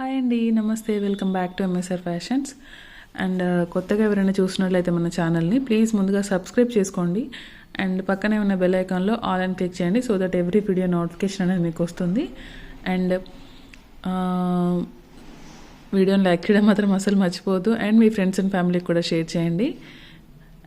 Hi అండి నమస్తే welcome back to MSR fashions and uh, కొత్తగా ఎవరైనా చూసినట్లయితే మన ఛానల్ని ప్లీజ్ ముందుగా సబ్స్క్రైబ్ చేసుకోండి. అండ్ పక్కనే ఉన్న బెల్ ఐకాన్లో ఆల్ అని క్లిక్ చేయండి so that every video notification అనేది మీకు వస్తుంది. అండ్ uh, వీడియోని లైక్ చేయడం మాత్రం అసలు మర్చిపోవద్దు. అండ్ మీ ఫ్రెండ్స్ అండ్ ఫ్యామిలీకి కూడా షేర్ చేయండి.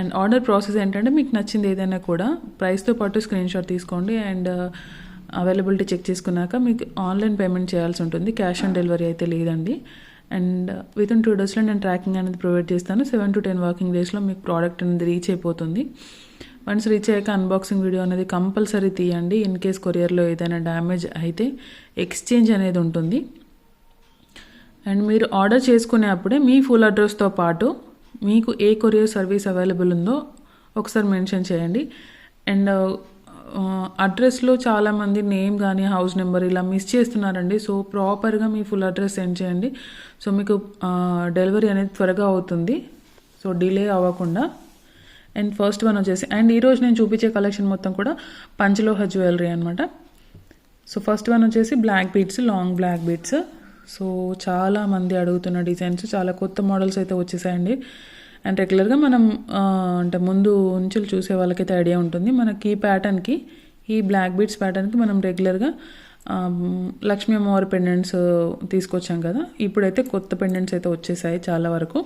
అండ్ ఆర్డర్ ప్రాసెస్ ఏంటంటే మీకు నచ్చింది ఏదైనా కూడా ప్రైస్తో పాటు స్క్రీన్ షాట్ తీసుకోండి. అండ్ అవైలబిలిటీ చెక్ చేసుకున్నాక మీకు ఆన్లైన్ పేమెంట్ చేయాల్సి ఉంటుంది. క్యాష్ ఆన్ డెలివరీ అయితే లేదండి. అండ్ విత్ ఇన్ టూ డేస్లో నేను ట్రాకింగ్ అనేది ప్రొవైడ్ చేస్తాను. సెవెన్ టు టెన్ వర్కింగ్ డేస్లో మీకు ప్రోడక్ట్ అనేది రీచ్ అయిపోతుంది. వన్స్ రీచ్ అయ్యాక అన్బాక్సింగ్ వీడియో అనేది కంపల్సరీ తీయండి. ఇన్ కేస్ కొరియర్లో ఏదైనా డ్యామేజ్ అయితే ఎక్స్చేంజ్ అనేది ఉంటుంది. అండ్ మీరు ఆర్డర్ చేసుకునే అప్పుడే మీ ఫుల్ అడ్రస్తో పాటు మీకు ఏ కొరియర్ సర్వీస్ అవైలబుల్ ఉందో ఒకసారి మెన్షన్ చేయండి. అండ్ అడ్రస్లో చాలామంది నేమ్ కానీ హౌస్ నెంబర్ ఇలా మిస్ చేస్తున్నారండి. సో ప్రాపర్గా మీ ఫుల్ అడ్రస్ సెండ్ చేయండి. సో మీకు డెలివరీ అనేది త్వరగా అవుతుంది. సో డిలే అవ్వకుండా. అండ్ ఫస్ట్ వన్ వచ్చేసి అండ్ ఈరోజు నేను చూపించే కలెక్షన్ మొత్తం కూడా పంచలోహ జ్యువెలరీ అనమాట సో ఫస్ట్ వన్ వచ్చేసి black beads long black beads so చాలామంది అడుగుతున్న డిజైన్స్ చాలా కొత్త మోడల్స్ అయితే వచ్చేసాయండి. అండ్ రెగ్యులర్గా మనం అంటే ముందు ఉంచులు చూసే వాళ్ళకైతే ఐడియా ఉంటుంది. మనకి ఈ ప్యాటర్న్కి ఈ బ్లాక్ బీట్స్ ప్యాటర్న్కి మనం రెగ్యులర్గా లక్ష్మీ అమ్మవారి పెండెంట్స్ తీసుకొచ్చాం కదా. ఇప్పుడైతే కొత్త పెండెంట్స్ అయితే వచ్చేసాయి చాలా వరకు.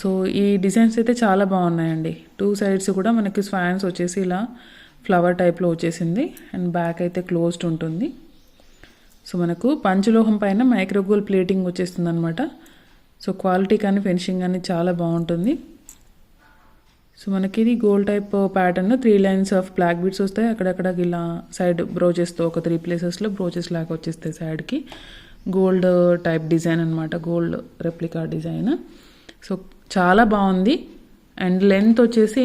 సో ఈ డిజైన్స్ అయితే చాలా బాగున్నాయండి. టూ సైడ్స్ కూడా మనకి స్వాన్స్ వచ్చేసి ఇలా ఫ్లవర్ టైప్లో వచ్చేసింది. అండ్ బ్యాక్ అయితే క్లోజ్డ్ ఉంటుంది. సో మనకు పంచలోహం పైన మైక్రోగోల్ ప్లేటింగ్ వచ్చేస్తుంది అనమాట సో క్వాలిటీ కానీ ఫినిషింగ్ కానీ చాలా బాగుంటుంది. సో మనకి ఇది gold type pattern. Three lines of black beads వస్తాయి. అక్కడక్కడ ఇలా సైడ్ బ్రోచెస్తో ఒక త్రీ ప్లేసెస్లో బ్రోచెస్ లాగా వచ్చేస్తాయి సైడ్కి. గోల్డ్ టైప్ డిజైన్ అనమాట గోల్డ్ రెప్లికా డిజైన్. సో చాలా బాగుంది. అండ్ లెంత్ వచ్చేసి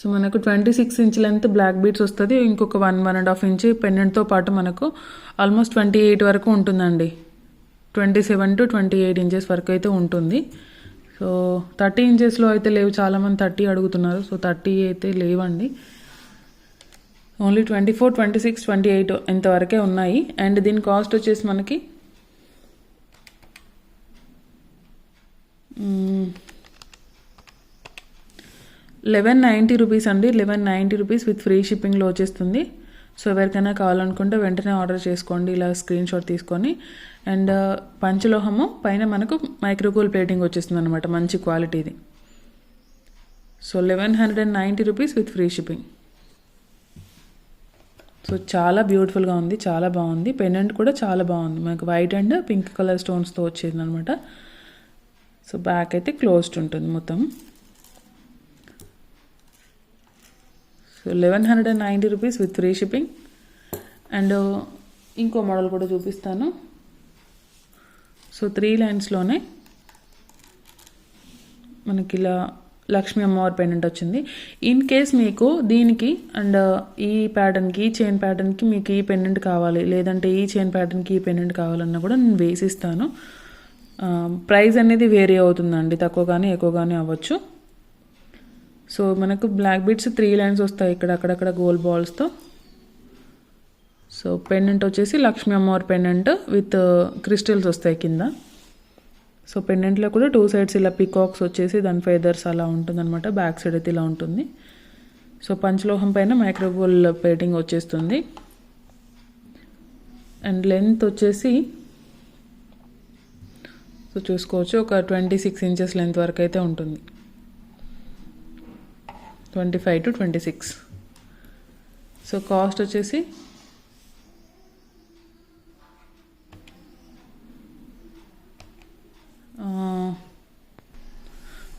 సో మనకు twenty six inch length black beads వస్తుంది ఇంకొక one one and half inch పెండెంట్తో పాటు మనకు ఆల్మోస్ట్ ట్వంటీ ఎయిట్ వరకు ఉంటుందండి. Twenty seven to twenty eight inches వరకు అయితే ఉంటుంది. సో థర్టీ ఇంచెస్లో అయితే లేవు చాలామంది థర్టీ అడుగుతున్నారు సో థర్టీ అయితే లేవండి. Only twenty four twenty six twenty eight ఇంతవరకే ఉన్నాయి. అండ్ దీని కాస్ట్ వచ్చేసి మనకి లెవెన్ నైంటీ రూపీస్ అండి. Eleven ninety rupees with free షిప్పింగ్లో వచ్చేస్తుంది. సో ఎవరికైనా కావాలనుకుంటే వెంటనే ఆర్డర్ చేసుకోండి. ఇలా స్క్రీన్ షాట్ తీసుకొని. అండ్ uh, పంచలోహము పైన మనకు మైక్రోకూల్ ప్లేటింగ్ వచ్చేస్తుంది అనమాట మంచి క్వాలిటీది. So eleven hundred and ninety rupees with free shipping. So చాలా బ్యూటిఫుల్గా ఉంది. చాలా బాగుంది. పెండెంట్ కూడా చాలా బాగుంది. మనకు వైట్ అండ్ పింక్ కలర్ స్టోన్స్తో వచ్చేది అనమాట సో బ్యాక్ అయితే క్లోజ్డ్ ఉంటుంది మొత్తం. So eleven hundred and ninety rupees with free shipping. And ఇంకో మోడల్ కూడా చూపిస్తాను. సో త్రీ లైన్స్లోనే మనకి ఇలా లక్ష్మీ అమ్మవారి పెండెంట్ వచ్చింది. ఇన్ కేస్ మీకు దీనికి అండ్ ఈ ప్యాటర్న్కి ఈ చైన్ ప్యాటర్న్కి మీకు ఈ పెండెంట్ కావాలి లేదంటే ఈ చైన్ ప్యాటర్న్కి ఈ పెండెంట్ కావాలన్నా కూడా నేను వేసిస్తాను. ప్రైస్ అనేది వేరీ అవుతుందండి తక్కువ కానీ ఎక్కువ కానీ అవ్వచ్చు. సో మనకు బ్లాక్ బీట్స్ త్రీ లైన్స్ వస్తాయి ఇక్కడ అక్కడక్కడ గోల్ బాల్స్తో సో పెండెంట్ వచ్చేసి లక్ష్మీ అమ్మవారి పెండెంట్ విత్ క్రిస్టల్స్ వస్తాయి కింద. సో పెండెంట్లో కూడా టూ సైడ్స్ ఇలా పికాక్స్ వచ్చేసి దాని ఫెదర్స్ అలా ఉంటుందన్నమాట బ్యాక్ సైడ్ అయితే ఇలా ఉంటుంది. సో పంచలోహం పైన మైక్రోబోల్ పెయింటింగ్ వచ్చేస్తుంది. అండ్ లెంత్ వచ్చేసి సో చూసుకోవచ్చు ఒక ట్వంటీ సిక్స్ ఇంచెస్ లెంత్ వరకు అయితే ఉంటుంది. Twenty five to twenty six. So cost వచ్చేసి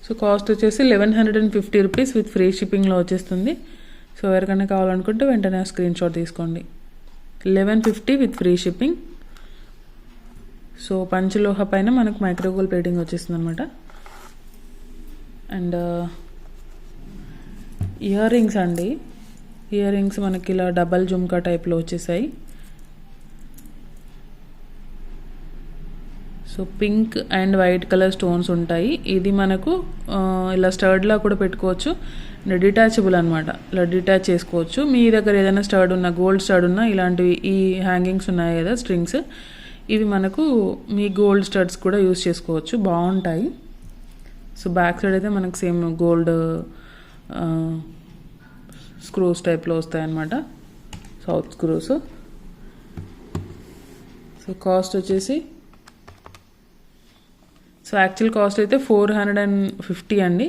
సో కాస్ట్ వచ్చేసి eleven hundred and fifty rupees with free షిప్పింగ్లో వచ్చేస్తుంది. సో ఎవరికైనా కావాలనుకుంటే వెంటనే స్క్రీన్ షాట్ తీసుకోండి. Eleven fifty with free shipping so పంచలోహ పైన మనకు మైక్రోగోల్ ప్లేటింగ్ వచ్చేస్తుంది అనమాట అండ్ ఇయర్ రింగ్స్ అండి. ఇయర్ రింగ్స్ మనకి ఇలా డబల్ జుమ్కా టైప్లో వచ్చేసాయి. So pink and white colour stones ఉంటాయి. ఇది మనకు ఇలా స్టర్డ్లా కూడా పెట్టుకోవచ్చు. డిటాచబుల్ అనమాట ఇలా డిటాచ్ చేసుకోవచ్చు. మీ దగ్గర ఏదైనా స్టర్డ్ ఉన్న గోల్డ్ స్టర్డ్ ఉన్న ఇలాంటివి ఈ హ్యాంగింగ్స్ ఉన్నాయి కదా స్ట్రింగ్స్. ఇవి మనకు మీ గోల్డ్ స్టడ్స్ కూడా యూస్ చేసుకోవచ్చు. బాగుంటాయి. సో బ్యాక్ సైడ్ అయితే మనకు సేమ్ గోల్డ్ స్క్రూస్ టైప్లో వస్తాయి అన్నమాట సౌత్ స్క్రూస్ సో కాస్ట్ వచ్చేసి సో యాక్చువల్ కాస్ట్ అయితే ఫోర్ హండ్రెడ్ అండ్ ఫిఫ్టీ అండి.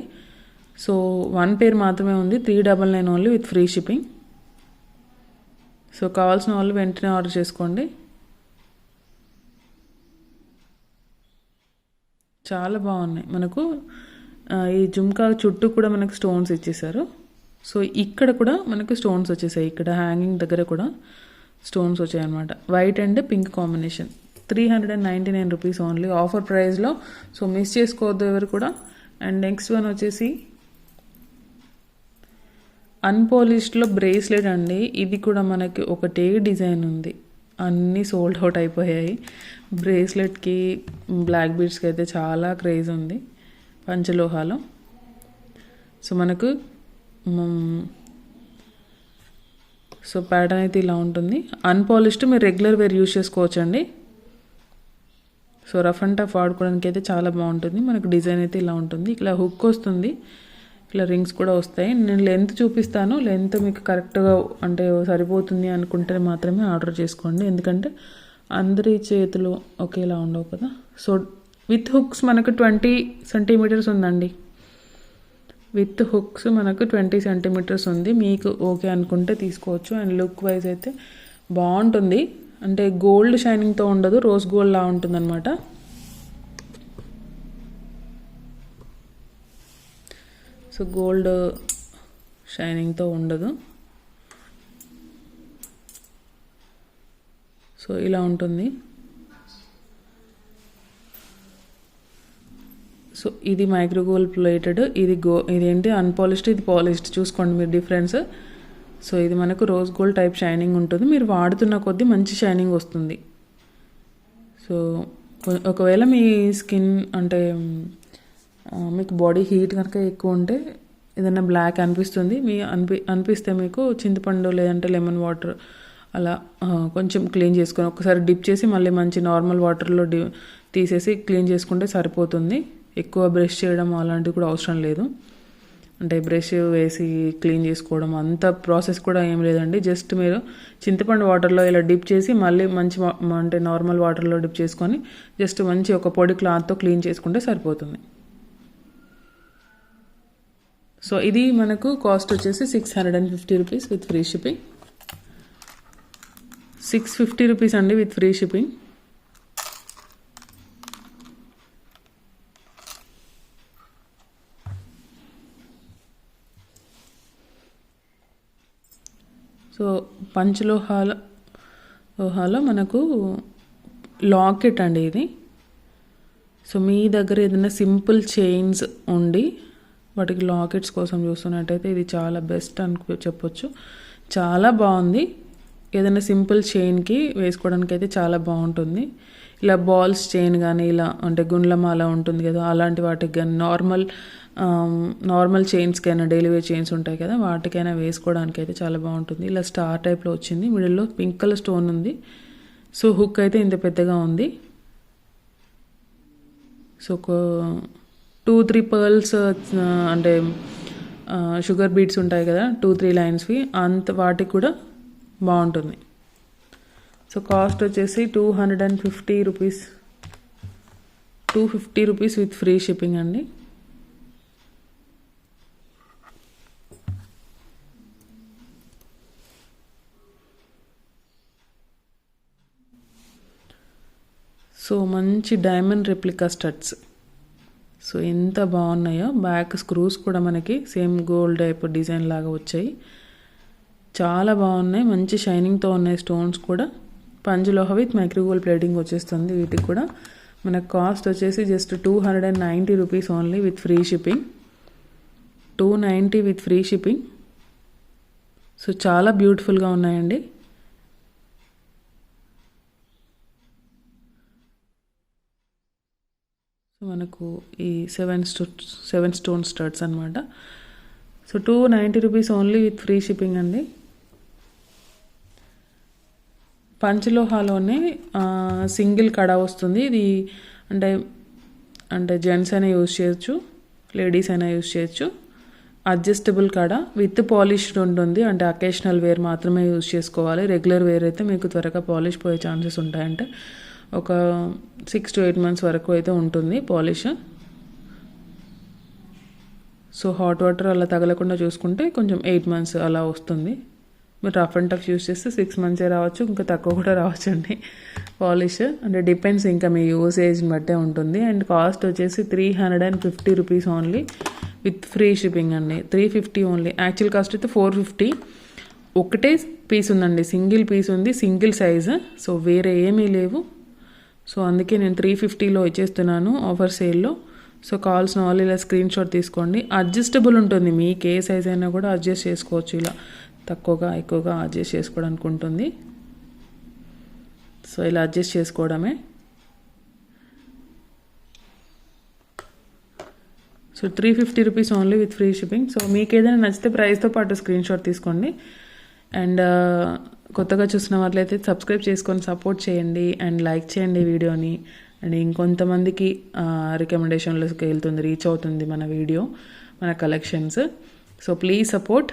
సో వన్ పేర్ మాత్రమే ఉంది. Three double nine only with free shipping so కావాల్సిన వాళ్ళు వెంటనే ఆర్డర్ చేసుకోండి. చాలా బాగున్నాయి. మనకు ఈ జుమ్కా చుట్టూ కూడా మనకు స్టోన్స్ ఇచ్చేసారు సో ఇక్కడ కూడా మనకు స్టోన్స్ వచ్చేసాయి. ఇక్కడ హ్యాంగింగ్ దగ్గర కూడా స్టోన్స్ వచ్చాయి అనమాట white and pink combination three hundred and ninety nine rupees only offer ప్రైస్లో సో మిస్ చేసుకోవద్దు ఎవరు కూడా. అండ్ నెక్స్ట్ వన్ వచ్చేసి అన్పాలిష్డ్లో బ్రేస్లెట్ అండి. ఇది కూడా మనకి ఒకటే డిజైన్ ఉంది. అన్నీ సోల్డ్ అవుట్ అయిపోయాయి. బ్రేస్లెట్కి బ్లాక్ బీడ్స్కి అయితే చాలా క్రేజ్ ఉంది. పంచలోహాలు. సో మనకు సో ప్యాటర్న్ అయితే ఇలా ఉంటుంది. అన్పాలిష్డ్ మీరు రెగ్యులర్ వేర్ యూస్ చేసుకోవచ్చండి. సో రఫ్ అండ్ టఫ్ వాడుకోవడానికి అయితే చాలా బాగుంటుంది. మనకు డిజైన్ అయితే ఇలా ఉంటుంది. ఇలా హుక్ వస్తుంది. ఇట్లా రింగ్స్ కూడా వస్తాయి. నేను లెంత్ చూపిస్తాను. లెంత్ మీకు కరెక్ట్గా అంటే సరిపోతుంది అనుకుంటే మాత్రమే ఆర్డర్ చేసుకోండి. ఎందుకంటే అందరి చేతులు ఒకేలా ఉండవు కదా. సో విత్ హుక్స్ మనకు ట్వంటీ సెంటీమీటర్స్ ఉందండి. విత్ హుక్స్ మనకు ట్వంటీ సెంటీమీటర్స్ ఉంది. మీకు ఓకే అనుకుంటే తీసుకోవచ్చు. అండ్ లుక్ వైజ్ అయితే బాగుంటుంది. అంటే గోల్డ్ షైనింగ్తో ఉండదు. రోజ్ గోల్డ్ లా ఉంటుంది అనమాట సో గోల్డ్ షైనింగ్తో ఉండదు. సో ఇలా ఉంటుంది. సో ఇది మైక్రోగోల్ ప్లేటెడ్ ఇది గో ఇదేంటి అన్పాలిష్డ్ ఇది పాలిష్డ్ చూసుకోండి మీరు డిఫరెన్స్ సో ఇది మనకు రోజ్ గోల్డ్ టైప్ షైనింగ్ ఉంటుంది. మీరు వాడుతున్న కొద్దీ మంచి షైనింగ్ వస్తుంది. సో ఒకవేళ మీ స్కిన్ అంటే మీకు బాడీ హీట్ కనుక ఎక్కువ ఉంటే ఏదైనా బ్లాక్ అనిపిస్తుంది. మీ అనిపి అనిపిస్తే మీకు చింతపండు లేదంటే లెమన్ వాటర్ అలా కొంచెం క్లీన్ చేసుకొని ఒకసారి డిప్ చేసి మళ్ళీ మంచి నార్మల్ వాటర్లో డి తీసేసి క్లీన్ చేసుకుంటే సరిపోతుంది. ఎక్కువ బ్రష్ చేయడం అలాంటివి కూడా అవసరం లేదు. అంటే బ్రష్ వేసి క్లీన్ చేసుకోవడం అంత ప్రాసెస్ కూడా ఏం లేదండి. జస్ట్ మీరు చింతపండు వాటర్లో ఇలా డిప్ చేసి మళ్ళీ మంచి అంటే నార్మల్ వాటర్లో డిప్ చేసుకొని జస్ట్ మంచి ఒక పొడి క్లాత్తో క్లీన్ చేసుకుంటే సరిపోతుంది. సో ఇది మనకు కాస్ట్ వచ్చేసి six hundred and fifty rupees with free shipping. Six fifty rupees అండి విత్ ఫ్రీ షిప్పింగ్ సో పంచలోహాల లోహాలో మనకు లాకెట్ అండి ఇది. సో మీ దగ్గర ఏదైనా సింపుల్ చైన్స్ ఉండి వాటికి లాకెట్స్ కోసం చూస్తున్నట్టయితే ఇది చాలా బెస్ట్ అని చెప్పొచ్చు. చాలా బాగుంది. ఏదైనా సింపుల్ చైన్కి వేసుకోవడానికి అయితే చాలా బాగుంటుంది. ఇలా బాల్స్ చైన్ కానీ ఇలా అంటే గుండ్లమాల ఉంటుంది కదా అలాంటి వాటికి కానీ నార్మల్ నార్మల్ చైన్స్కైనా డైలీ వేర్ చైన్స్ ఉంటాయి కదా వాటికైనా వేసుకోవడానికి అయితే చాలా బాగుంటుంది. ఇలా స్టార్ టైప్లో వచ్చింది. మిడిల్లో పింక్ కలర్ స్టోన్ ఉంది. సో హుక్ అయితే ఇంత పెద్దగా ఉంది. సో ఒక టూ త్రీ పర్ల్స్ అంటే uh, షుగర్ బీట్స్ ఉంటాయి కదా టూ త్రీ లైన్స్వి అంత వాటికి కూడా బాగుంటుంది. సో కాస్ట్ వచ్చేసి two hundred and fifty rupees two fifty rupees with free shipping అండి. సో మంచి డైమండ్ రెప్లికా స్టడ్స్ సో ఎంత బాగున్నాయో. బ్యాక్ స్క్రూస్ కూడా మనకి సేమ్ గోల్డ్ టైప్ డిజైన్ లాగా వచ్చాయి. చాలా బాగున్నాయి. మంచి షైనింగ్తో ఉన్నాయి స్టోన్స్ కూడా. పంజులోహ విత్ మైక్రోగోల్ ప్లేటింగ్ వచ్చేస్తుంది వీటికి కూడా. మనకు కాస్ట్ వచ్చేసి just two hundred and ninety rupees only with free shipping two ninety with free shipping so చాలా బ్యూటిఫుల్గా ఉన్నాయండి. మనకు ఈ సెవెన్ స్టో సెవెన్ స్టోన్ స్టర్ట్స్ అనమాట so two ninety rupees only with free shipping అండి. పంచలోహాలోనే సింగిల్ కడ వస్తుంది. ఇది అంటే అంటే జెంట్స్ అయినా యూజ్ చేయొచ్చు లేడీస్ అయినా యూజ్ చేయొచ్చు. అడ్జస్టబుల్ కడ విత్ పాలిష్డ్ ఉంటుంది. అంటే అకేషనల్ వేర్ మాత్రమే యూజ్ చేసుకోవాలి. రెగ్యులర్ వేర్ అయితే మీకు త్వరగా పాలిష్ పోయే ఛాన్సెస్ ఉంటాయంటే ఒక సిక్స్ టు ఎయిట్ మంత్స్ వరకు అయితే ఉంటుంది పాలిష్. సో హాట్ వాటర్ అలా తగలకుండా చూసుకుంటే కొంచెం ఎయిట్ మంత్స్ అలా వస్తుంది. మీరు రఫ్ అండ్ టఫ్ యూస్ చేస్తే సిక్స్ మంత్సే రావచ్చు ఇంకా తక్కువ కూడా రావచ్చు అండి పాలిష్ అంటే డిపెండ్స్ ఇంకా మీ యూసేజ్ని బట్టే ఉంటుంది. అండ్ కాస్ట్ వచ్చేసి three hundred and fifty rupees only with free shipping అండి. Three fifty only actual cost అయితే ఫోర్ ఫిఫ్టీ ఒకటే పీస్ ఉందండి. సింగిల్ పీస్ ఉంది సింగిల్ సైజు సో వేరే ఏమీ లేవు. సో అందుకే నేను త్రీ ఫిఫ్టీలో ఇచ్చేస్తున్నాను ఆఫర్ సేల్లో సో కావాల్సిన వాళ్ళు ఇలా స్క్రీన్ షాట్ తీసుకోండి. అడ్జస్టబుల్ ఉంటుంది. మీకు ఏ సైజ్ అయినా కూడా అడ్జస్ట్ చేసుకోవచ్చు ఇలా. తక్కువగా ఎక్కువగా అడ్జస్ట్ చేసుకోవడానికి ఉంటుంది. సో ఇలా అడ్జస్ట్ చేసుకోవడమే. So three fifty rupees only with free shipping so మీకు ఏదైనా నచ్చితే ప్రైస్తో పాటు స్క్రీన్ షాట్ తీసుకోండి. అండ్ కొత్తగా చూసిన వాళ్ళైతే సబ్స్క్రైబ్ చేసుకొని సపోర్ట్ చేయండి. అండ్ లైక్ చేయండి వీడియోని. అండ్ ఇంకొంతమందికి రికమెండేషన్లోకి వెళ్తుంది రీచ్ అవుతుంది మన వీడియో మన collections so please support